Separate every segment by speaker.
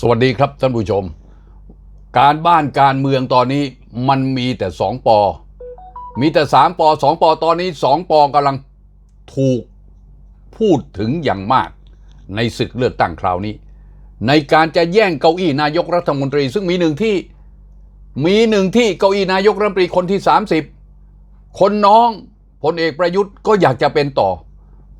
Speaker 1: สวัสดีครับท่านผู้ชม การบ้านการเมืองตอนนี้มันมีแต่สองปอ มีแต่สามปอสองปอตอนนี้สองปอกำลังถูกพูดถึงอย่างมาก ในศึกเลือกตั้งคราวนี้ ในการจะแย่งเก้าอี้นายกรัฐมนตรี ซึ่งมีหนึ่งที่มีหนึ่งที่เก้าอี้นายกรัฐมนตรีคนที่ 30 คนน้องพลเอกประยุทธ์ก็อยากจะเป็นต่อ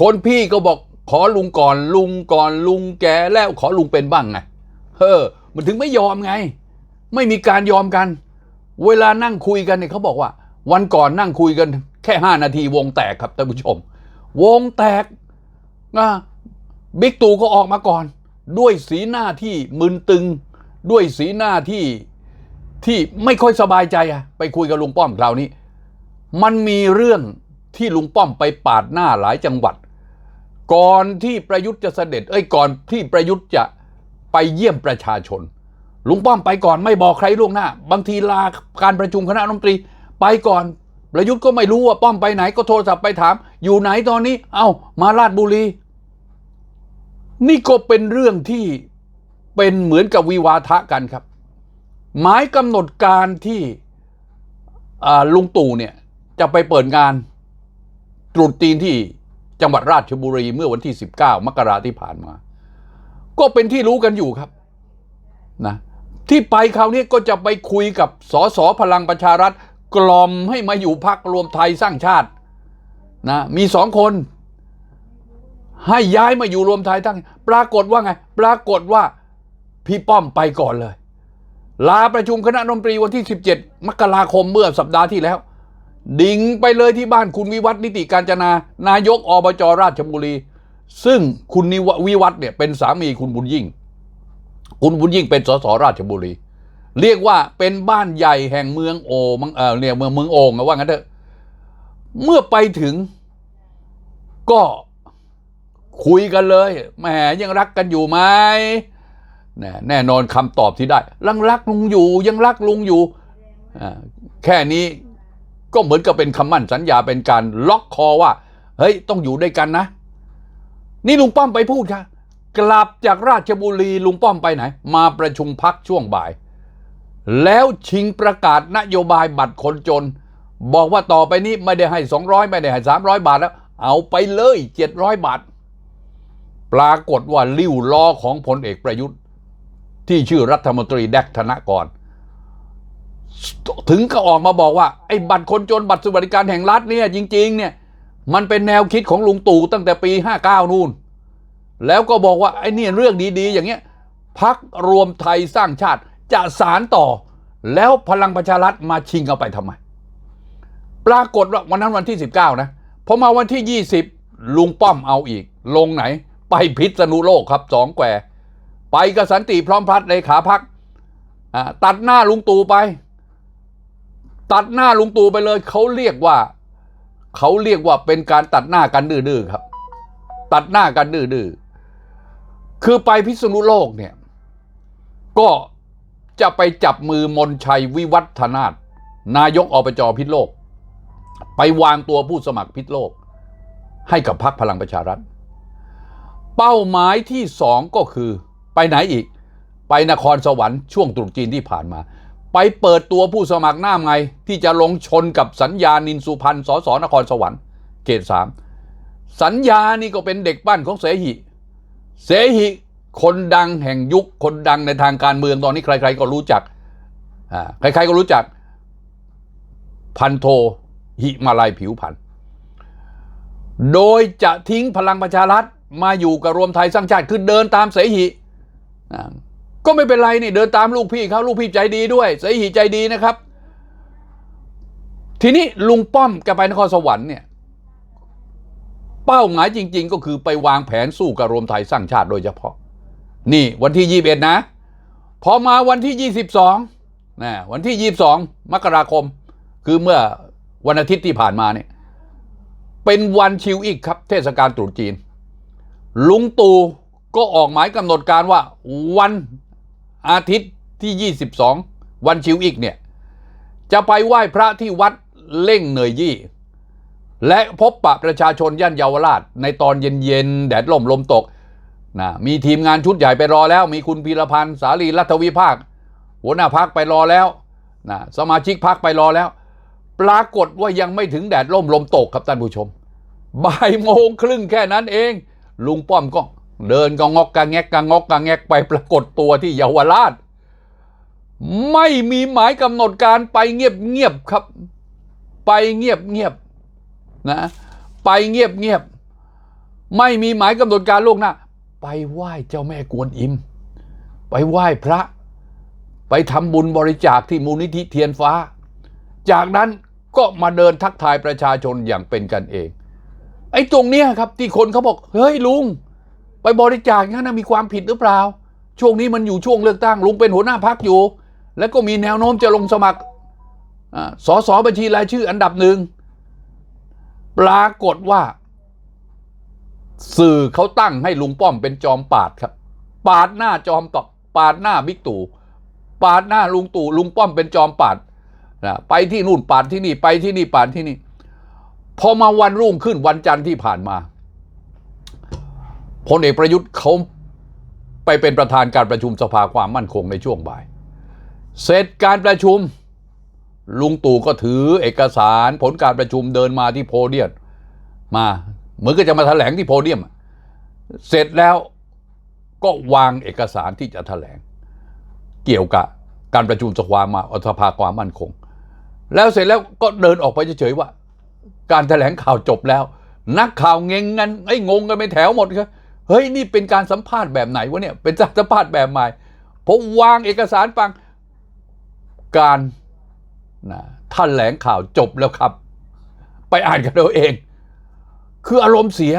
Speaker 1: คนพี่ก็บอกขอลุงก่อนลุงก่อนลุงแกแล้วขอลุงเป็นบ้างไง เออ มันถึงไม่ยอมไง ไม่มีการยอมกัน เวลานั่งคุยกันเนี่ยเขาบอกว่า วันก่อนนั่งคุยกันแค่ห้านาทีวงแตกครับท่านผู้ชม วงแตกนะบิ๊กตู่ก็ออกมาก่อน ด้วยสีหน้าที่มึนตึง ด้วยสีหน้าที่ที่ไม่ค่อยสบายใจอะไปคุยกับลุงป้อมคราวนี้ มันมีเรื่องที่ลุงป้อมไปปาดหน้าหลายจังหวัด ก่อนที่ประยุทธ์จะเสด็จ เอ้ยก่อนที่ประยุทธ์จะ ไปเยี่ยมประชาชน ลุงป้อมไปก่อนไม่บอกใครล่วงหน้า บางทีลาการประชุมคณะรัฐมนตรี ไปก่อนประยุทธ์ก็ไม่รู้ว่าป้อมไปไหนก็โทรศัพท์ไปถาม อยู่ไหนตอนนี้ เอ้ามาลาดบุรี นี่ก็เป็นเรื่องที่เป็นเหมือนกับวิวาทะกันครับ หมายกำหนดการที่ลุงตู่เนี่ยจะไปเปิดงานตรุษจีนที่จังหวัดราชบุรีเมื่อวันที่ 19 มกราที่ผ่านมา ก็เป็นที่รู้กันอยู่ครับนะที่ไปคราวนี้ก็จะไปคุยกับสสพลังประชารัฐ กล่อมให้มาอยู่พักรวมไทยสร้างชาตินะมีสองคน ให้ย้ายมาอยู่รวมไทยทั้ง ปรากฏว่าไง ปรากฏว่าพี่ป้อมไปก่อนเลย ลาประชุมคณะรัฐมนตรีวันที่ 17 มกราคมเมื่อสัปดาห์ที่แล้ว ดิ่งไปเลยที่บ้านคุณวิวัฒน์นิติการจนานายกอบจราชบุรี ซึ่งคุณนิววิวัฒน์เนี่ยเป็นสามีคุณบุญยิ่ง คุณบุญยิ่งเป็นสสราชบุรี เรียกว่าเป็นบ้านใหญ่แห่งเมืองโอมังเออเนี่ยเมืองเมืองโอ่งอะว่างั้นเถอะเมื่อไปถึงก็คุยกันเลยแหมยังรักกันอยู่ไหมแน่แน่นอนคำตอบที่ได้ยังรักลุงอยู่ ยังรักลุงอยู่ แค่นี้ก็เหมือนกับเป็นคำมั่นสัญญาเป็นการล็อกคอว่า เฮ้ย ต้องอยู่ด้วยกันนะ นี่ลุงป้อมไปพูดค่ะ กลับจากราชบุรีลุงป้อมไปไหน มาประชุมพักช่วงบ่าย แล้วชิงประกาศนโยบายบัตรคนจน บอกว่าต่อไปนี้ไม่ได้ให้ 200 ไม่ได้ให้ 300 บาทแล้ว เอาไปเลย 700 บาท ปรากฏว่าลิ้วล้อของพลเอกประยุทธ์ ที่ชื่อรัฐมนตรีแดกธนกรถึงก็ออกมาบอกว่าไอ้บัตรคนจนบัตรสวัสดิการแห่งรัฐเนี่ยจริง ๆ เนี่ย มันเป็นแนวคิดของลุงตู่ตั้งแต่ปี 59 นู่น แล้วก็บอกว่าไอ้นี่เรื่องดีๆ อย่างเงี้ยพักรวมไทยสร้างชาติจะสารต่อ แล้วพลังประชารัฐมาชิงเอาไปทำไม ปรากฏว่าวันนั้นวันที่ 19 นะพอมาวันที่ 20 ลุงป้อมเอาอีก ลงไหน ไปพิษณุโลกครับสองแควไปกับสันติพร้อมพัฒน์เลขาพักตัดหน้าลุงตู่ไป ตัดหน้าลุงตู่ไปเลยเขาเรียกว่า เขาเรียกว่าเป็นการตัดหน้ากันดื้อๆครับ ตัดหน้ากันดื้อๆคือไปพิษณุโลกเนี่ย ก็จะไปจับมือมนชัยวิวัฒนาถนายกอบจพิษโลก ไปวางตัวผู้สมัครพิษโลก ให้กับพรรคพลังประชารัฐ เป้าหมายที่สองก็คือไปไหนอีก ไปนครสวรรค์ช่วงตรุษจีนที่ผ่านมา ไปเปิดตัวผู้สมัครหน้าไงที่จะลงชนกับสัญญานินสุพันธ์สสนครสวรรค์เขตสามสัญญานี่ก็เป็นเด็กปั้นของเสหิ เสหิคนดังแห่งยุคคนดังในทางการเมืองตอนนี้ใคร ๆ ก็รู้จักอ่าใครๆก็รู้จัก พันโทหิมาลัยผิวพันธ์โดยจะทิ้งพลังประชารัฐมาอยู่กับรวมไทยสร้างชาติคือเดินตามเสหิ ก็ไม่เป็นไรนี่เดินตามลูกพี่เขาลูกพี่ใจดีด้วยเสหิใจดีนะครับ ทีนี้ลุงป้อมแกไปนครสวรรค์เนี่ย เป้าหมายจริง ๆ ก็คือไปวางแผนสู้กับรวมไทยสร้างชาติโดยเฉพาะ นี่วันที่ 21 นะ พอมาวันที่ 22นะวันที่ 22 มกราคม คือเมื่อวันอาทิตย์ที่ผ่านมาเนี่ยเป็นวันชิวอีกครับ เทศกาลตรุษจีน ลุงตู่ก็ออกหมายกำหนดการว่าวัน อาทิตย์ที่ 22 วันชิวอีกเนี่ย จะไปไหว้พระที่วัดเล่งเหนยยี่ และพบปะประชาชนย่านเยาวราช ในตอนเย็นๆ แดดล่มลมตกนะมีทีมงานชุดใหญ่ไปรอแล้ว มีคุณพีรพันธ์สาลีรัฐวิภาค หัวหน้าพักไปรอแล้วนะสมาชิกพักไปรอแล้ว ปรากฏว่ายังไม่ถึงแดดล่มลมตกครับท่านผู้ชมบ่ายโมงครึ่งแค่นั้นเอง ลุงป้อมก็ เดินก็งอกกะแงกกะงอกกะแงกไปปรากฏตัวที่เยาวราช ไม่มีหมายกำหนดการไปเงียบเงียบๆครับ ไปเงียบเงียบๆนะไปเงียบเงียบๆไม่มีหมายกำหนดการล่วงหน้าไปไหว้เจ้าแม่กวนอิม ไปไหว้พระ ไปทำบุญบริจาคที่มูลนิธิเทียนฟ้า จากนั้นก็มาเดินทักทายประชาชนอย่างเป็นกันเอง ไอ้ตรงเนี้ยครับที่คนเขาบอก เฮ้ยลุง ไปบริจาคงั้นนะมีความผิดหรือเปล่า ช่วงนี้มันอยู่ช่วงเลือกตั้งลุงเป็นหัวหน้าพักอยู่ แล้วก็มีแนวโน้มจะลงสมัครอ่าสอสอบัญชีรายชื่ออันดับหนึ่งปรากฏว่า สื่อเขาตั้งให้ลุงป้อมเป็นจอมปาดครับ ปาดหน้าจอมตอบปาดหน้าบิ๊กตู่ปาดหน้าลุงตู่ลุงป้อมเป็นจอมปาดนะไปที่นู่นปาดที่นี่ ไปที่นี่ปาดที่นี่ พอมาวันรุ่งขึ้นวันจันทร์ที่ผ่านมา พลเอกประยุทธ์เขาไปเป็นประธานการประชุมสภาความมั่นคงในช่วงบ่าย เสร็จการประชุม ลุงตู่ก็ถือเอกสารผลการประชุมเดินมาที่โพเดียมมาเหมือนก็จะมาแถลงที่โพเดียม เสร็จแล้วก็วางเอกสารที่จะแถลง เกี่ยวกับการประชุมสภามาสภาความมั่นคง แล้วเสร็จแล้วก็เดินออกไปเฉยๆว่า การแถลงข่าวจบแล้ว นักข่าวเงงกันไอ้งงกันไปแถวหมดครับ เฮ้ยนี่เป็นการสัมภาษณ์แบบไหนวะเนี่ยเป็นการสัมภาษณ์แบบใหม่ผมวางเอกสารฟังการนะแถลงข่าวจบแล้วครับ ไปอ่านกันเอาเอง คืออารมณ์เสีย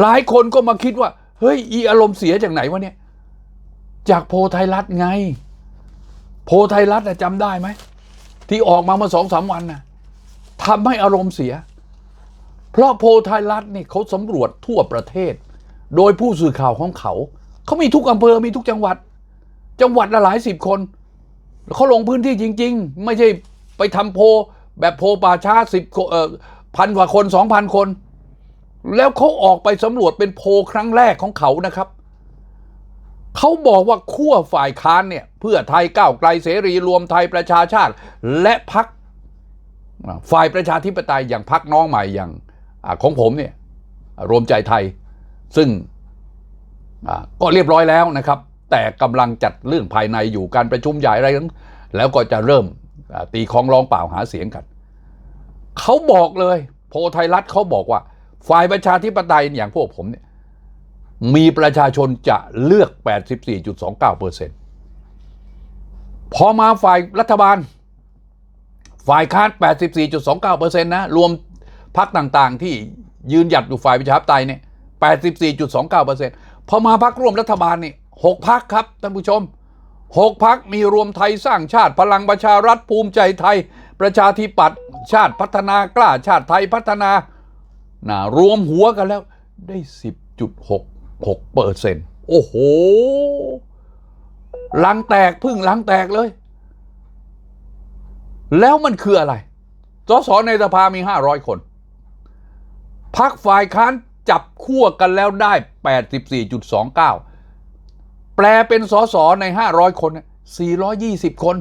Speaker 1: หลายคนก็มาคิดว่า เฮ้ย อีอารมณ์เสียจากไหนวะเนี่ย จากโพไทยรัฐไง โพไทยรัฐจำได้ไหม ที่ออกมาเมื่อสองสามวันน่ะทำให้อารมณ์เสีย เพราะโพไทยรัฐนี่เขาสำรวจทั่วประเทศ โดยผู้สื่อข่าวของเขา เขามีทุกอำเภอมีทุกจังหวัด จังหวัดละหลายสิบคนเขาลงพื้นที่จริง ๆ ไม่ใช่ไปทำโพแบบโพป่าช้าสิบพันกว่าคนสองพันคน แล้วเขาออกไปสำรวจเป็นโพครั้งแรกของเขานะครับเขาบอกว่าขั้วฝ่ายค้านเนี่ยเพื่อไทยก้าวไกลเสรีรวมไทยประชาชาติ และพักฝ่ายประชาธิปไตยอย่างพักน้องใหม่อย่าง ของผมเนี่ยรวมใจไทย ซึ่งก็เรียบร้อยแล้วนะครับ แต่กำลังจัดเรื่องภายในอยู่การประชุมใหญ่อะไรนั้นแล้วก็จะเริ่มตีคองร้องเปล่าหาเสียงกันเขาบอกเลย โพไทยรัฐเขาบอกว่า ฝ่ายประชาธิปไตยอย่างพวกผมเนี่ยมีประชาชนจะเลือก 84.29เปอร์เซ็นต์พอมาฝ่ายรัฐบาล ฝ่ายค้าน 84.29เปอร์เซ็นต์นะ รวม พรรคต่างๆ ที่ยืนหยัดอยู่ฝ่ายประชาธิปไตยเนี่ย84.29เปอร์เซ็นต์พอมาพรรคร่วมรัฐบาลนี่6พรรคครับท่านผู้ชม6พรรคมีรวมไทยสร้างชาติพลังประชารัฐภูมิใจไทย ประชาธิปัตย์ชาติพัฒนากล้าชาติไทยพัฒนานะรวมหัวกันแล้วได้10.66เปอร์เซ็นต์โอ้โหลังแตกพึ่งลังแตกเลย แล้วมันคืออะไรสสในสภามี500คน พักฝ่ายค้านจับขั้วกันแล้วได้ 84.29 แปลเป็นสสใน 500 คนเนี่ย420 คน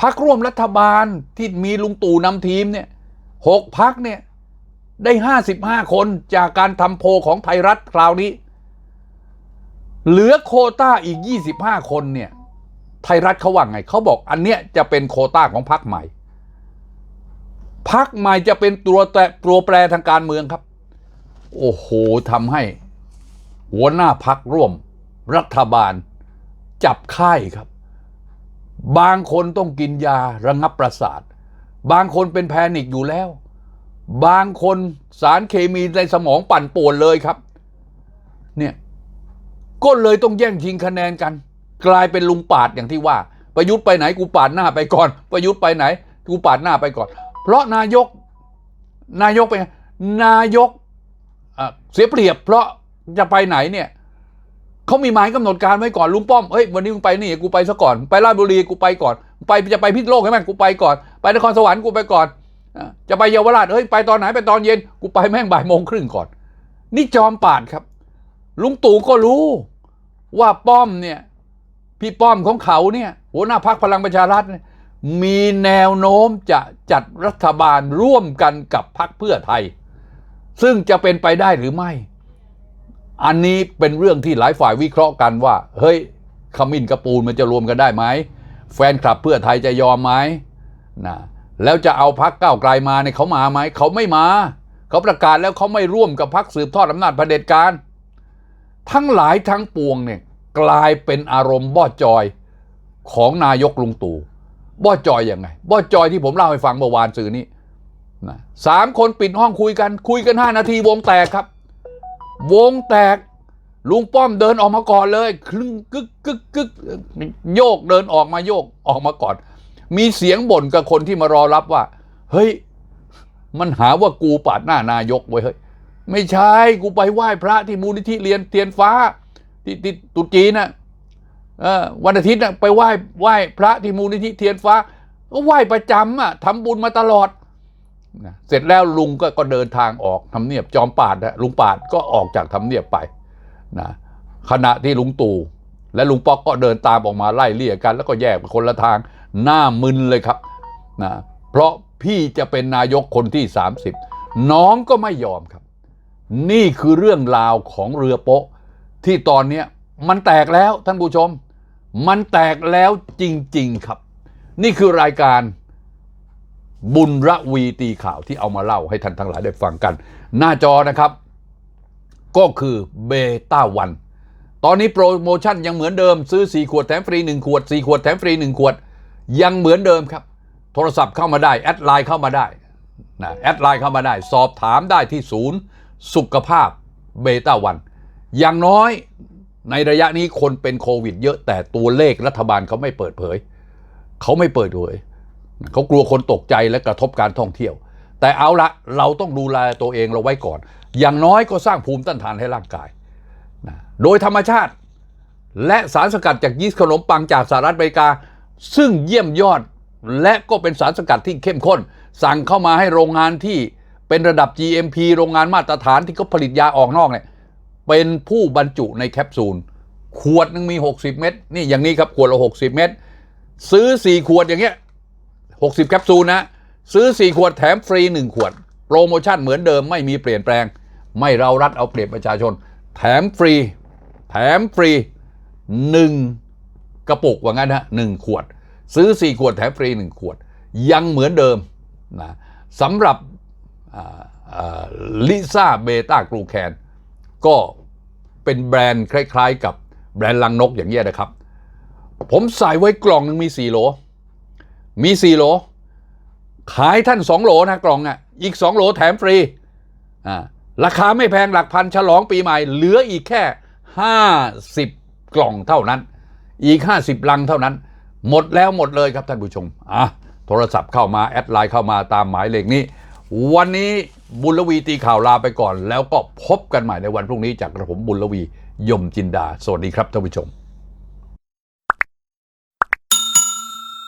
Speaker 1: พักร่วมรัฐบาลที่มีลุงตู่นำทีมเนี่ยหกพักเนี่ยได้ 55 คนจากการทำโพลของไทยรัฐคราวนี้ เหลือโคต้าอีก 25 คนเนี่ยไทยรัฐเขาว่าไงเขาบอกอันเนี้ยจะเป็นโคต้าของพรรคใหม่ พรรคใหม่จะเป็นตัวแต่ตัวแปรทางการเมืองครับ โอ้โหทำให้หัวหน้าพักร่วม รัฐบาล จับค่ายครับ บางคนต้องกินยาระงับประสาท บางคนเป็นแพนิกอยู่แล้ว บางคนสารเคมีในสมองปั่นป่วนเลยครับ เนี่ยก็เลยต้องแย่งชิงคะแนนกัน กลายเป็นลุงปาดอย่างที่ว่า ประยุทธ์ไปไหนกูปาดหน้าไปก่อน ประยุทธ์ไปไหนกูปาดหน้าไปก่อน เพราะนายกนายกเป็นนายกเสียเปรียบ เพราะจะไปไหนเนี่ยเขามีหมายกำหนดการไว้ก่อนลุงป้อมเฮ้ยวันนี้มึงไปนี่กูไปซะก่อน ไปราชบุรีกูไปก่อน ไปจะไปพิษโลกใช่ไหมกูไปก่อน ไปนครสวรรค์กูไปก่อน จะไปเยาวราชเฮ้ยไปตอนไหนไปตอนเย็นกูไปแม่งบ่ายโมงครึ่งก่อน นี่จอมปาดครับ ลุงตู่ก็รู้ว่าป้อมเนี่ยพี่ป้อมของเขาเนี่ยหัวหน้าพักพลังประชารัฐเนี่ย มีแนวโน้มจะจัดรัฐบาลร่วมกันกับพักเพื่อไทย ซึ่งจะเป็นไปได้หรือไม่ อันนี้เป็นเรื่องที่หลายฝ่ายวิเคราะห์กันว่า เฮ้ยขมิ้นกระปูนมันจะรวมกันได้ไหมแฟนคลับเพื่อไทยจะยอมไหมนะแล้วจะเอาพักก้าวไกลมาเนี่ยเขามาไหมเขาไม่มา เขาประกาศแล้วเขาไม่ร่วมกับพักสืบทอดอำนาจเผด็จการทั้งหลายทั้งปวงเนี่ยกลายเป็นอารมณ์บ่อจอยของนายกลุงตู่ บ่อจอยยังไงบ่อจอยที่ผมเล่าให้ฟังเมื่อวานสื่อนี้นะสามคนปิดห้องคุยกัน คุยกันห้านาทีวงแตกครับ วงแตกลุงป้อมเดินออกมาก่อนเลยคลึงกึกกึกกึกโยกเดินออกมาโยกออกมาก่อน มีเสียงบ่นกับคนที่มารอรับว่า เฮ้ย มันหาว่ากูปาดหน้านายกไว้เฮ้ยไม่ใช่กูไปไหว้พระที่มูลนิธิเรียนเทียนฟ้า ที่ที่ตุจีนน่ะ วันอาทิตย์ไปไหว้ไหว้พระที่มูลนิธิเทียนฟ้า ก็ไหว้ประจำอะทำบุญมาตลอดนะเสร็จแล้วลุงก็ก็เดินทางออกทำเนียบจอมปาดนะลุงปาดก็ออกจากทำเนียบไปนะขณะที่ลุงตู่และลุงป๊อกก็เดินตามออกมาไล่เลี่ยกัน แล้วก็แยกไปคนละทางหน้ามึนเลยครับนะเพราะพี่จะเป็นนายกคนที่ 30 น้องก็ไม่ยอมครับ นี่คือเรื่องราวของเรือโป๊ะที่ตอนนี้มันแตกแล้วท่านผู้ชม มันแตกแล้วจริง ๆ ครับ นี่คือรายการบุญระวีตีข่าวที่เอามาเล่าให้ท่านทั้งหลายได้ฟังกัน หน้าจอนะครับ ก็คือเบต้าวันตอนนี้โปรโมชั่นยังเหมือนเดิมซื้อ 4 ขวดแถมฟรี 1 ขวด 4 ขวดแถมฟรี 1 ขวด ยังเหมือนเดิมครับ โทรศัพท์เข้ามาได้ แอดไลน์เข้ามาได้นะแอดไลน์เข้ามาได้ สอบถามได้ที่ศูนย์ สุขภาพเบต้าวันอย่างน้อย ในระยะนี้คนเป็นโควิด เยอะแต่ตัวเลขรัฐบาลเขาไม่เปิดเผย เขาไม่เปิดเผยเขากลัวคนตกใจและกระทบการท่องเที่ยว แต่เอาละเราต้องดูแลตัวเองเราไว้ก่อน อย่างน้อยก็สร้างภูมิต้านทานให้ร่างกายนะโดยธรรมชาติ และสารสกัดจากยีสต์ขนมปังจากสหรัฐอเมริกา ซึ่งเยี่ยมยอดและก็เป็นสารสกัดที่เข้มข้น สั่งเข้ามาให้โรงงานที่เป็นระดับ GMP โรงงานมาตรฐานที่เขาผลิตยาออกนอกเนี่ย เป็นผู้บรรจุในแคปซูล ขวดหนึงมี 60 เม็ดนี่อย่างนี้ครับขวดละ 60 เม็ดซื้อ 4 ขวดอย่างเงี้ย 60 แคปซูลนะ ซื้อ 4 ขวดแถมฟรี 1 ขวด โปรโมชั่นเหมือนเดิมไม่มีเปลี่ยนแปลง ไม่เรารัดเอาเปรียบประชาชน แถมฟรี แถมฟรี 1 กระปุกว่างั้นฮะหนึ่งขวด ซื้อ 4 ขวดแถมฟรี 1 ขวด ยังเหมือนเดิมนะสำหรับลิซ่าเบต้ากลูแคน ก็เป็นแบรนด์คล้ายๆ กับแบรนด์ลังนกอย่างเงี้ยนะครับ ผมใส่ไว้กล่องหนึ่งมี4โหล มี4โหล ขายท่าน 2 โหลนะกล่องอะ อีก 2 โหลแถมฟรี อ่า ราคาไม่แพงหลักพันฉลองปีใหม่ เหลืออีกแค่ 50 กล่องเท่านั้น อีก 50 ลังเท่านั้น หมดแล้วหมดเลยครับท่านผู้ชม อะ โทรศัพท์เข้ามา แอดไลน์เข้ามาตามหมายเลขนี้ วันนี้บุญลวีตีข่าวลาไปก่อน แล้วก็พบกันใหม่ในวันพรุ่งนี้จากกระผมบุญลวียมจินดา สวัสดีครับท่านผู้ชม